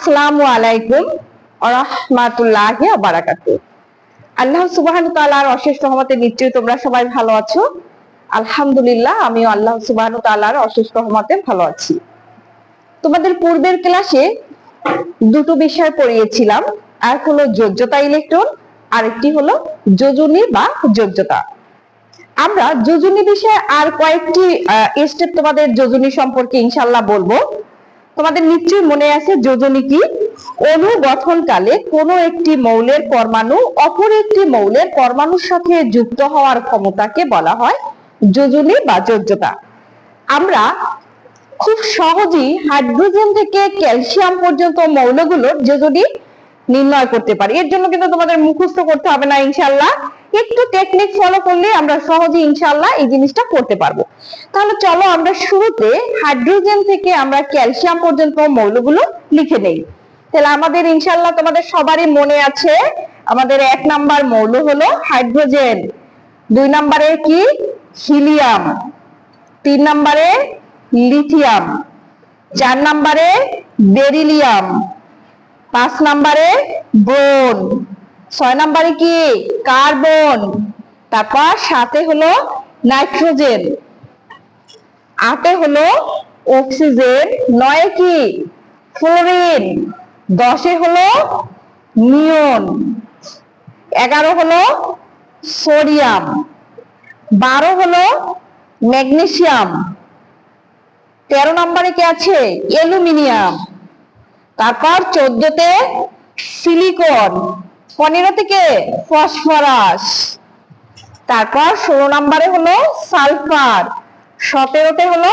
আসসালামু আলাইকুম বারাকাতু আল্লাহ তাআলার অশেষ রহমতে নিশ্চয়ই তোমরা সবাই ভালো আছো। আলহামদুলিল্লাহ আল্লাহ তাআলার অশেষ রহমতে ভালো আছি। তোমাদের পূর্বের ক্লাসে দুটো বিষয় পড়িয়েছিলাম। এক হলো যোজ্যতা ইলেকট্রন, আরেকটি হলো যোজনী বা যোজ্যতা। আমরা যোজনী বিষয়ে আর কয়েকটি স্টেপ তোমাদের যোজনী সম্পর্কে ইনশাল্লাহ বলব। তোমাদের নিশ্চয়ই মনে আছে যোজনী কি? অণু গঠনকালে কোনো একটি মৌলের পরমাণু অপর একটি মৌলের পরমাণুর সাথে যুক্ত হওয়ার ক্ষমতাকে বলা হয় যোজনী বা যোজ্যতা। আমরা খুব সহজেই হাইড্রোজেন থেকে ক্যালসিয়াম পর্যন্ত মৌলগুলোর যোজনী নির্ণয় করতে পারি। এর জন্য কিন্তু তোমাদের মুখস্থ করতে হবে না ইনশাল্লাহ একটু টেকনিক ফলো করলে আমরা সহজে ইনশাল্লাহ এই জিনিসটা করতে পারব। তাহলে চলো আমরা শুরুতে হাইড্রোজেন থেকে আমরা ক্যালসিয়াম পর্যন্ত মৌলগুলো লিখে নেই। তাহলে আমাদের ইনশাল্লাহ তোমাদের সবারই মনে আছে, আমাদের এক নাম্বার মৌল হলো হাইড্রোজেন দুই নাম্বারে কি? হিলিয়াম তিন নাম্বারে লিথিয়াম চার নাম্বারে বেরিলিয়াম পাঁচ নাম্বারে বোন ছয় নাম্বারে কি? কার্বন। তারপর সাথে হলো নাইট্রোজেন। আটে হলো অক্সিজেন। নয় কি? ফ্লোরিন দশে হলো নিয়ন। এগারো হলো সোডিয়াম। বারো হলো ম্যাগনেসিয়াম। তেরো নম্বরে কি আছে? অ্যালুমিনিয়াম। তারপর চোদ্দতে সিলিকন। পনেরো থেকে ফসফরাস। তারপর ষোলো নম্বরে হলো সালফার, সতেরোতে হলো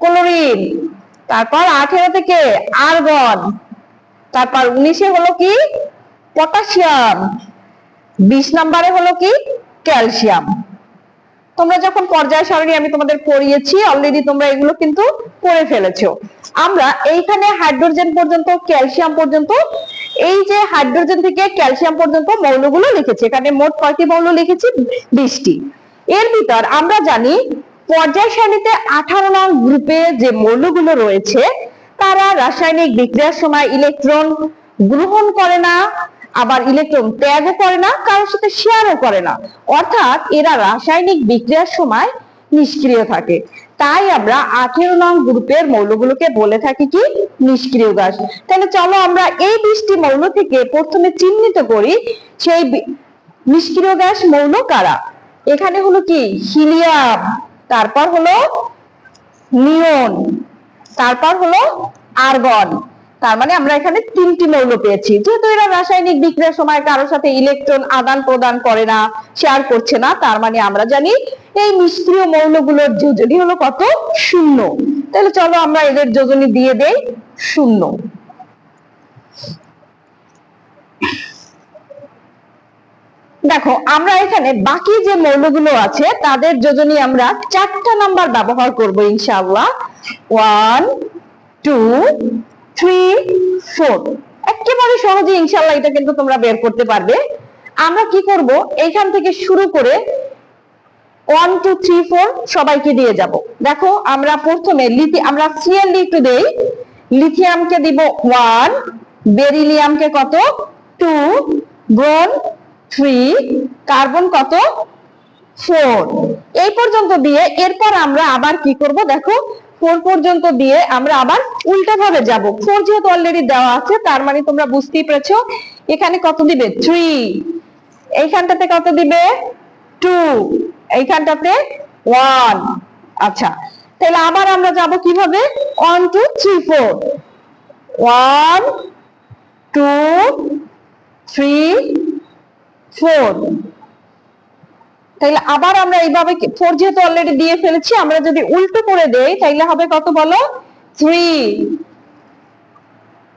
ক্লোরিন, তারপর আঠেরো থেকে আর্গন, তারপর উনিশে হলো কি পটাশিয়াম, বিশ নম্বরে হলো কি ক্যালসিয়াম। তোমরা যখন পর্যায় সারণী আমি তোমাদের পড়িয়েছি অলরেডি তোমরা এগুলো কিন্তু পড়ে ফেলেছো। আমরা এইখানে হাইড্রোজেন পর্যন্ত, ক্যালসিয়াম পর্যন্ত এই যে হাইড্রোজেন থেকে ক্যালসিয়াম পর্যন্ত মৌলগুলো লিখেছি, এখানে মোট কয়টি মৌল লিখেছি? বিশটি। এর ভিতর আমরা জানি পর্যায় সারণীতে আঠারো নং গ্রুপে যে মৌলগুলো রয়েছে, তারা রাসায়নিক বিক্রিয়ার সময় ইলেকট্রন গ্রহণ করে না, আবার ইলেকট্রন ত্যাগও করে না, কারোর সাথে শেয়ারও করে না। অর্থাৎ এরা রাসায়নিক বিক্রিয়ার সময় নিষ্ক্রিয় থাকে। তাই আমরা আঠেরো নং গ্রুপের মৌলগুলোকে বলে থাকি কি? নিষ্ক্রিয় গ্যাস তাহলে চলো আমরা এই বিশটি মৌল থেকে প্রথমে চিহ্নিত করি, সেই নিষ্ক্রিয় গ্যাস মৌল কারা? এখানে হলো কি? হিলিয়াম, তারপর হলো নিয়ন তারপর হলো আর্গন। তার মানে আমরা এখানে তিনটি মৌল পেয়েছি। যেহেতু এরা রাসায়নিক বিক্রিয়ার সময় কারোর সাথে ইলেকট্রন আদান প্রদান করে না শেয়ার করছে না, তার মানে আমরা জানি এই নিষ্ক্রিয় মৌলগুলোর যোজনী হলো কত? শূন্য। তাহলে চলো আমরা এদের যোজনী দিয়ে দেই, শূন্য। দেখো, আমরা এখানে বাকি যে মৌলগুলো আছে, তাদের যোজনী আমরা চারটা নাম্বার ব্যবহার করব, ইনশাআল্লাহ। ওয়ান টু একেবারে সহজে ইনশাআল্লাহ এটা কিন্তু তোমরা বের করতে পারবে। আমরা কি করব? এইখান থেকে শুরু করে ওয়ান টু থ্রি ফোর সবাইকে দিয়ে যাব। দেখো, আমরা প্রথমে লিথি, আমরা সিএল একটু দেই। লিথিয়ামকে দিব ওয়ান বেরিলিয়ামকে কত? টু ব্রোন থ্রি কার্বন কত? ফোর এই পর্যন্ত দিয়ে এরপর আমরা আবার কি করব? দেখো ফোর পর্যন্ত দিয়ে আমরা আবার উল্টা ভাবে যাব। ফোর যেহেতু অলরেডি দেওয়া আছে, তার মানে তোমরা বুঝতেই পেরেছ, এখানে কত দিবে? থ্রি এইখানটাতে কত দিবে? টু এইখানটাতে ওয়ান আচ্ছা তাহলে আবার আমরা যাব কীভাবে? One two three four one two three four তাহলে আবার আমরা এইভাবে ফোর যেহেতু অলরেডি দিয়ে ফেলেছি, আমরা যদি উল্টো করে দেই তাহলে হবে কত বলো? থ্রি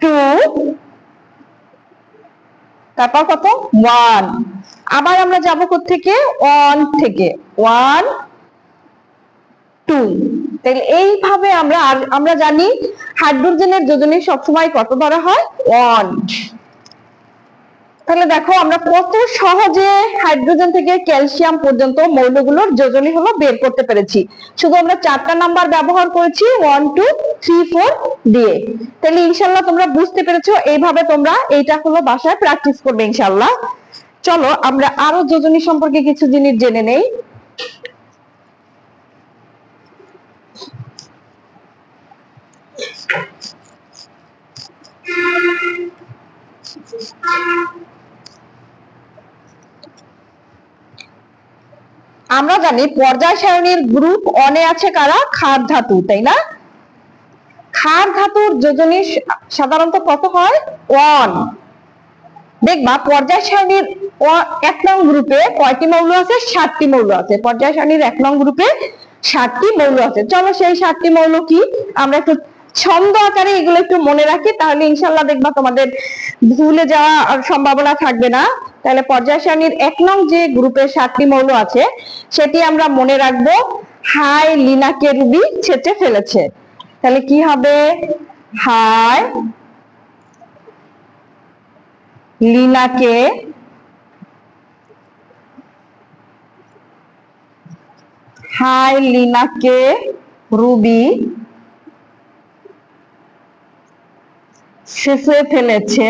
টু তারপর কত? ওয়ান আবার আমরা যাব থেকে ওয়ান থেকে। ওয়ান টু তাহলে এইভাবে আমরা আমরা জানি হাইড্রোজেনের যোজনী সবসময় কত ধরা হয়? ওয়ান তাহলে দেখো, আমরা কত সহজে হাইড্রোজেন থেকে ক্যালসিয়াম পর্যন্ত মৌলগুলোর যোজনী হলো বের করতে পেরেছি। শুধু আমরা চারটা নাম্বার ব্যবহার করেছি ওয়ান টু থ্রি ফোর দিয়ে। তাহলে ইনশাল্লাহ তোমরা বুঝতে পেরেছ, এইভাবে তোমরা এইটা হলো বাসায় প্র্যাকটিস করবে ইনশাল্লাহ চলো, আমরা আরও যোজনী সম্পর্কে কিছু জিনিস জেনে নেই। আমরা জানি পর্যায় সারণীর গ্রুপ অনে আছে কারা? ক্ষার ধাতু, তাই না? খার ধাতুর যোজনী সাধারণত কত হয়? ওয়ান দেখবা, পর্যায় সারণীর এক নং গ্রুপে কয়টি মৌল আছে? সাতটি মৌল আছে। পর্যায় সারণীর এক নং গ্রুপে সাতটি মৌল আছে। চলো সেই সাতটি মৌল কি? আমরা একটু ছন্দ আকারে এগুলো একটু মনে রাখি, তাহলে ইনশাল্লাহ দেখবা তোমাদের ভুলে যাওয়া আর সম্ভাবনা থাকবে না। তাহলে পর্যায় সারণীর এক নং যে গ্রুপে ষাটটি মৌল আছে, সেটি আমরা মনে রাখব, হাই লিনাকে রুবি ছেঁচে ফেলেছে। তাহলে কি হবে? হাই লিনাকে হাই লিনাকে রুবি শেষে ফেলেছে।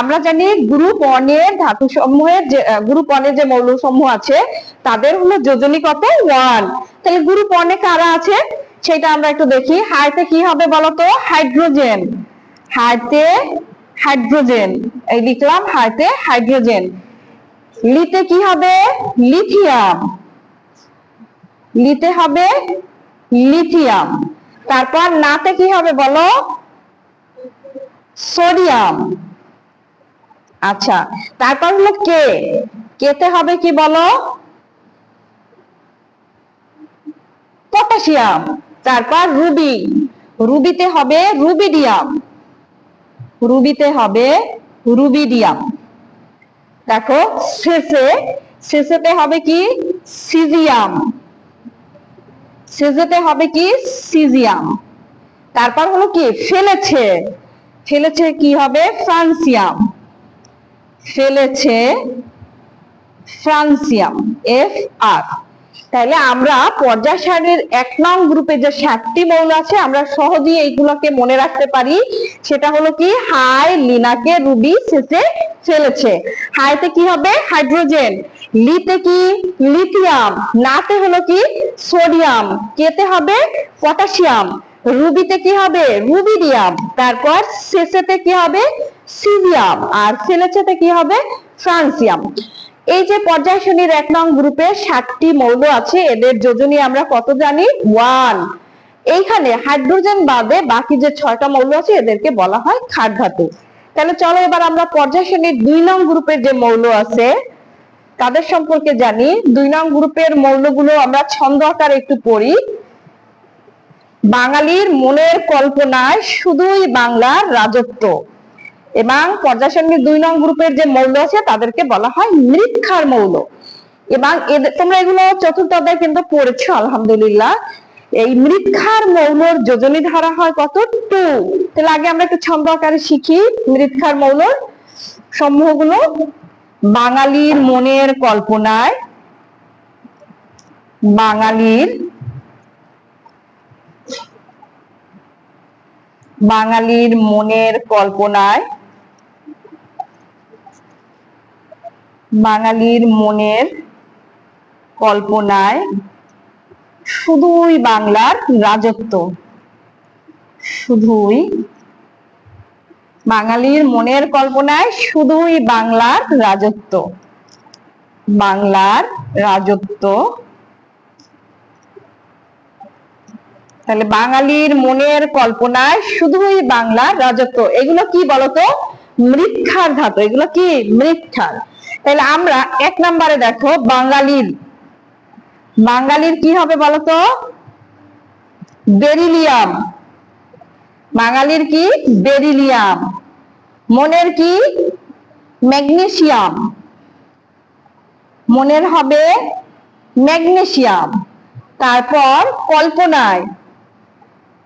আমরা জানি গ্রুপ ওয়ানের ধাতু সমূহের যে গ্রুপ ওয়ানের যে মৌল সমূহ আছে, তাদের হলো যোজনী কত ওয়ান তাহলে গ্রুপ ওয়ানে কারা আছে? সেটা আমরা একটু দেখি। হাইতে কি হবে বলতো? হাইড্রোজেন। হাইতে হাইড্রোজেন। এই লিখলাম হাইতে হাইড্রোজেন। লিতে কি হবে? লিথিয়াম। লিতে হবে লিথিয়াম। তারপর নাতে কি হবে বলো? সোডিয়াম। আচ্ছা তারপর হলো কে? কেতে হবে কি বলো? পটাশিয়াম। তারপর রুবি। রুবিতে হবে রুবিডিয়াম। রুবিতে হবে রুবিডিয়াম। দেখো, শেষে, শেষেতে হবে কি? সিজিয়াম। শেষেতে হবে কি? সিজিয়াম। তারপর হলো কি? ফেলেছে। ফেলেছে কি হবে? ফ্রান্সিয়াম। ফেলেছে ফ্রান্সিয়াম এফ আর তাহলে আমরা পর্যায় সারণীর এক নং গ্রুপে যে ষাটটি মৌল আছে, আমরা সহজেই এইগুলোকে মনে রাখতে পারি। সেটা হলো কি? হাই, লিনাকে, রুবি শেষে ফেলেছে। হাইতে কি হবে? হাইড্রোজেন। লিতে কি? লিথিয়াম। নাতে হলো কি? সোডিয়াম। কেতে হবে? পটাশিয়াম। রুবিতে কি হবে? রুবিডিয়াম। তারপর শেষেতে কি হবে? সিজিয়াম আর ফেলেছেতে কি হবে? ফ্রান্সিয়াম। এই যে পর্যায় শ্রেণির এক নং গ্রুপে ষাটটি মৌল আছে, এদের যোজনী আমরা কত জানি? ওয়ান। এইখানে হাইড্রোজেন বাদে বাকি যে ছয়টা মৌল আছে, এদেরকে বলা হয় ক্ষার ধাতু তাহলে চলো এবার আমরা পর্যায় শ্রেণির দুই নং গ্রুপের যে মৌল আছে তাদের সম্পর্কে জানি। দুই নং গ্রুপের মৌলগুলো আমরা ছন্দ আকারে একটু পড়ি। বাঙালির মনের কল্পনায় শুধুই বাংলার রাজত্ব এবং পর্যায়সারণীর দুই নং গ্রুপের যে মৌল আছে, তাদেরকে বলা হয় মৃৎক্ষার মৌল। এবং তোমরা এগুলো চতুর্থ অধ্যায় কিন্তু পড়েছো, আলহামদুলিল্লাহ। এই মৃৎক্ষার মৌলর যোজনী ধারা হয় কত? টু তাহলে আগে আমরা একটু ছন্দ আকারে শিখি মৃৎক্ষার মৌলর সমূহগুলো বাঙালির মনের কল্পনায় বাঙালির বাঙালির মনের কল্পনায় বাঙালির মনের কল্পনায় শুধুই বাংলার রাজত্ব শুধুই বাঙালির মনের কল্পনায় শুধুই বাংলার রাজত্ব। বাংলার রাজত্ব। তাহলে বাঙালির মনের কল্পনায় শুধুই বাংলার রাজত্ব। এগুলো কি বলতো? মৃৎক্ষার ধাতু। এগুলো কি? মৃৎক্ষার তাহলে আমরা এক নম্বরে দেখো বাঙালির। বাঙালির কি হবে বলতো? বেরিলিয়াম। বাঙালির কি? বেরিলিয়াম। মনের কি? ম্যাগনেসিয়াম। মনের হবে ম্যাগনেসিয়াম। তারপর কল্পনায়।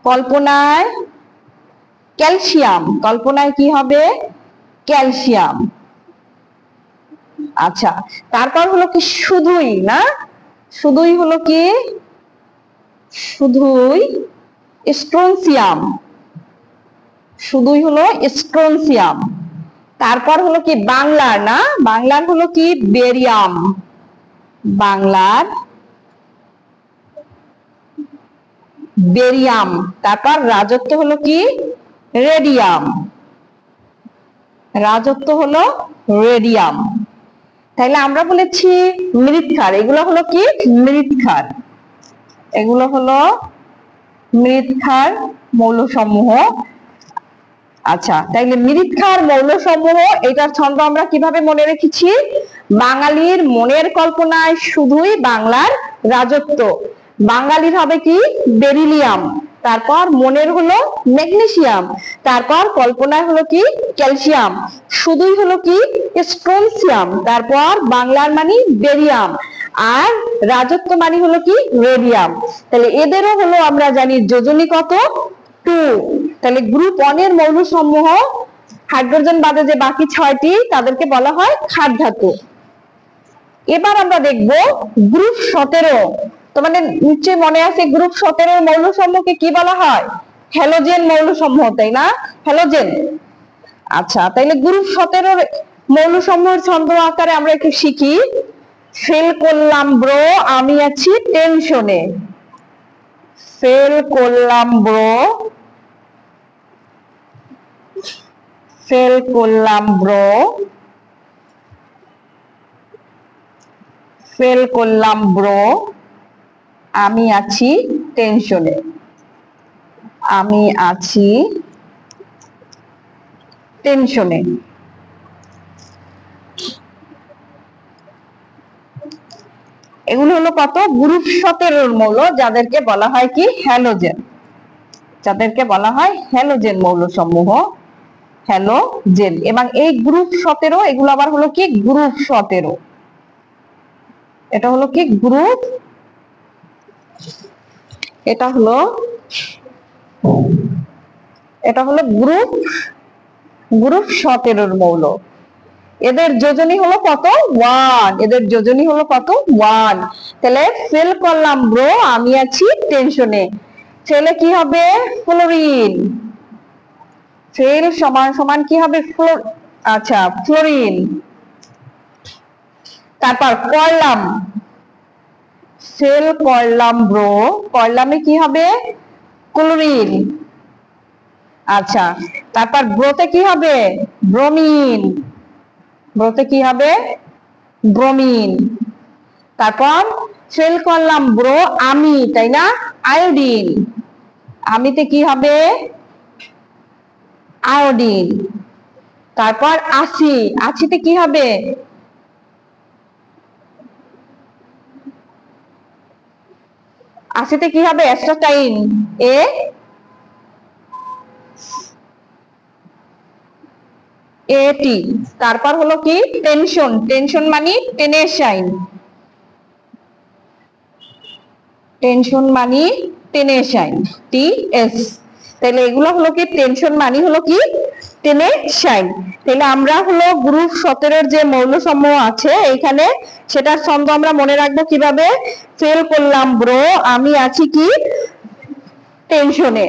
কল্পনায় ক্যালসিয়াম। কল্পনায় কি হবে? ক্যালসিয়াম। আচ্ছা তারপর হলো কি শুধুই না? শুধুই হলো কি? শুধুই স্ট্রনসিয়াম। শুধুই হলো স্ট্রনসিয়াম তারপর হলো কি বাংলার না? বাংলার হলো কি? বেরিয়াম বাংলার বেরিয়াম তারপর রাজত্ব হলো কি? রেডিয়াম রাজত্ব হলো রেডিয়াম তাহলে আমরা বলেছি মৃৎক্ষার। এগুলো হলো কি? মৃৎক্ষার। এগুলো হলো মৃৎক্ষার মৌলসমূহ। আচ্ছা তাইলে মৃৎক্ষার মৌলসমূহ, এটার ছন্দ আমরা কীভাবে মনে রেখেছি? বাঙালির মনের কল্পনায় শুধুই বাংলার রাজত্ব। বাঙালির হবে কি? বেরিলিয়াম। তারপর মনের হলো ম্যাগনেসিয়াম। তারপর কল্পনায় হলো কি? ক্যালসিয়াম। শুধুই হলো কি? স্ট্রনসিয়াম তারপর বাংলার মানে বেরিয়াম। আর রাজত্ব মানে হলো কি? রেডিয়াম। তাহলে এদেরও হলো আমরা জানি যোজনী কত? টু। তাহলে গ্রুপ ওয়ানের মৌল সমূহ হাইড্রোজেন বাদে যে বাকি ছয়টি, তাদেরকে বলা হয় খাদ ধাতু। এবার আমরা দেখব গ্রুপ সতেরো। তোমাদের নিশ্চয়ই মনে আছে গ্রুপ সতেরোর মৌল সমূহকে কি বলা হয়? হ্যালোজেন মৌল সমূহ তাই না? হ্যালোজেন আচ্ছা তাইলে গ্রুপ সতেরোর মৌল সমূহের ছন্দ আকারে আমরা একটু শিখি। ফেল করলাম ব্রো, আমি আছি টেনশনে ফেল করলাম ব্রো ফেল করলাম ব্রো ফেল করলাম ব্রো আমি আছি টেনশনে আমি আছি টেনশনে এগুলো হলো কত? গ্রুপ সতেরোর মৌল, যাদেরকে বলা হয় কি? হ্যালোজেন যাদেরকে বলা হয় হ্যালোজেন মৌল সমূহ হ্যালোজেন এবং এই গ্রুপ সতেরো, এগুলো আবার হলো কি? গ্রুপ সতেরো। এটা হলো কি? গ্রুপ এটা হলো এটা হলো গ্রুপ গ্রুপ সতেরোর মৌল। এদের যোজনী হলো কত? ওয়ান এদের যোজনী হলো কত? ওয়ান তাহলে ফেল করলাম ব্রো আমি আছি টেনশনে ছেলে কি হবে? ফ্লোরিন ফেল সমান সমান কি হবে? ফ্লোর আচ্ছা ফ্লোরিন। তারপর করলাম ফেল করলাম ব্রো। করলামে কি হবে? ক্লোরিন। আচ্ছা তারপর ব্রোতে কি হবে? ব্রোমিন। ব্রোতে কি হবে? ব্রোমিন। তারপর ফেল করলাম ব্রো, আমি, তাই না? আয়োডিন। আমিতে কি হবে? আয়োডিন। তারপর আসি আছিতে কি হবে? আসিতে কি হবে? অ্যাস্টাটাইন এ? এটি। তারপর হলো কি? টেনশন। টেনশন মানে টেনেশাইন। টেনশন মানি টেনেশাইন। T S. তাহলে এগুলো হলো কি টেনশন মানি হলো কি? টেনে সাইন তাহলে আমরা হলো গ্রুপ সতেরোর যে মৌল সমূহ আছে এখানে সেটার ছন্দ আমরা মনে রাখব কীভাবে? ফেল করলাম ব্রো আমি আছি কি? টেনশনে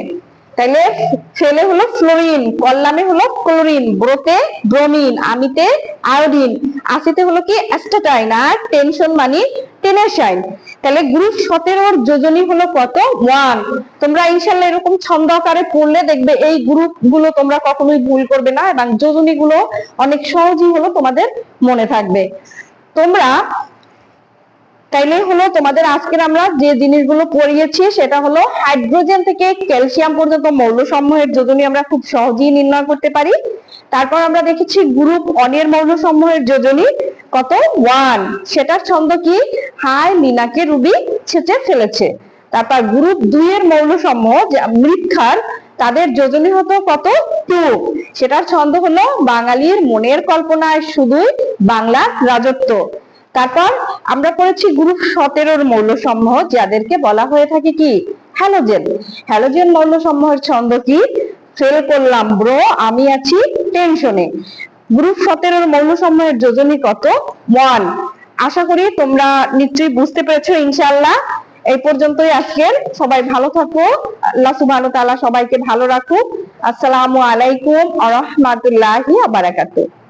তাহলে ফেলে হলো ফ্লোরিন কল্লামে হলো ক্লোরিন ব্রোতে ব্রোমিন আমিতে আয়োডিন আসিতে হলো কি অ্যাস্টাটাইন আর টেনশন মানে টেনেশাইন তাহলে গ্রুপ সতেরোর যোজনী হলো কত? ওয়ান তোমরা ইনশাল্লাহ এরকম ছন্দ আকারে পড়লে দেখবে এই গ্রুপগুলো তোমরা কখনোই ভুল করবে না এবং যোজনী গুলো অনেক সহজই হলো তোমাদের মনে থাকবে। তোমরা তাইলে হলো তোমাদের আজকের আমরা যে জিনিসগুলো পড়িয়েছি, সেটা হলো হাইড্রোজেন থেকে ক্যালসিয়াম পর্যন্ত মৌলসমূহের যোজনী আমরা খুব সহজেই নির্ণয় করতে পারি। তারপর আমরা দেখেছি গ্রুপ অনের মৌল সমূহের যোজনী, কত? ওয়ান সেটার ছন্দ কি? হাই মিনাকে রুবি ছেঁচে ফেলেছে। তারপর গ্রুপ দুই এর মৌল সমূহ যে মৃৎক্ষার, তাদের যোজনী হতো কত? টু সেটার ছন্দ হলো বাঙালির মনের কল্পনায় শুধুই বাংলা রাজত্ব। তারপর আমরা পড়েছি গ্রুপ সতেরোর মৌল সমূহ যাদেরকে বলা হয়ে থাকে কি? হ্যালোজেন। হ্যালোজেন মৌল সমূহের ছন্দ কি? ফেল করলাম ব্রো, আমি আছি টেনশনে। গ্রুপ সতেরোর মৌল সমূহের যোজনী কত? ওয়ান। আশা করি তোমরা নিশ্চয়ই বুঝতে পেরেছ, ইনশাআল্লাহ। এই পর্যন্তই আজকের। সবাই ভালো থাকো। আল্লাহ সুবহানাহু তাআলা সবাইকে ভালো রাখুক। আসসালামু আলাইকুম ওয়া রাহমাতুল্লাহি ওয়া বারাকাতুহু।